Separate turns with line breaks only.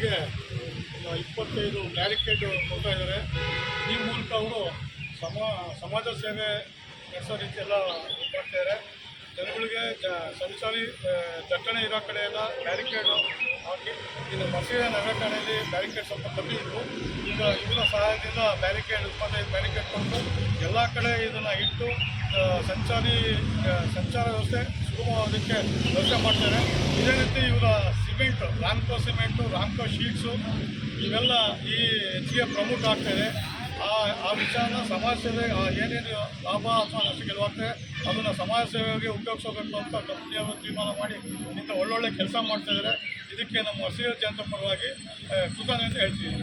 ಇದು ಕೊಡ್ತಾ ಇದ್ದಾರೆ. ಈ ಮೂಲಕ ಅವರು ಸಮ, ಸಮಾಜ ಸೇವೆ ನಡೆಸೋ ರೀತಿಯೆಲ್ಲ ಮಾಡ್ತಾಯಿದ್ದಾರೆ ಜನಗಳಿಗೆ ಜ ಸಂಚಾರಿ ದಟ್ಟಣೆ ಇರೋ ಕಡೆ ಎಲ್ಲ ಬ್ಯಾರಿಕೇಡು ಹಾಕಿ, ಇನ್ನು ಮಸೀದಿ ನಗರಕಣೆಯಲ್ಲಿ ಬ್ಯಾರಿಕೇಡ್ ಸ್ವಲ್ಪ ಕಮ್ಮಿ ಇತ್ತು ಈಗ ಇವರ ಸಹಾಯದಿಂದ ಬ್ಯಾರಿಕೇಡ್ ಇಪ್ಪತ್ತೈದು ಬ್ಯಾರಿಕೇಡ್ ಕೊಟ್ಟು ಎಲ್ಲ ಕಡೆ ಇದನ್ನು ಇಟ್ಟು ಸಂಚಾರಿ ಸಂಚಾರ ವ್ಯವಸ್ಥೆ ಸುಗಮವಾದಕ್ಕೆ ವ್ಯವಸ್ಥೆ ಮಾಡ್ತಾರೆ ಇದೇ ರೀತಿ ಇವರ cement Ramco cement, Ramco sheets, ಇವೆಲ್ಲ ಈ ಹೆಚ್ಚಿಗೆ ಪ್ರಮುಖ ಆಗ್ತಾಯಿದೆ ಆ ಆ ವಿಚಾರನ ಸಮಾಜ ಸೇವೆ ಏನೇನು ಲಾಭ ಅಥವಾ ನಷ್ಟ ಗೆಲುವಾಗ್ತದೆ ಅದನ್ನು ಸಮಾಜ ಸೇವೆಗೆ ಉಪಯೋಗಿಸಬೇಕು ಅಂತ ಕಂಪ್ನಿಯವರು ತೀರ್ಮಾನ ಮಾಡಿ ಇಂಥ ಒಳ್ಳೊಳ್ಳೆ ಕೆಲಸ ಮಾಡ್ತಾಯಿದ್ದಾರೆ ಇದಕ್ಕೆ ನಮ್ಮ ಹಸಿರು ಜನತೆ ಪರವಾಗಿ ಕೃತಜ್ಞತೆ ಹೇಳ್ತೀವಿ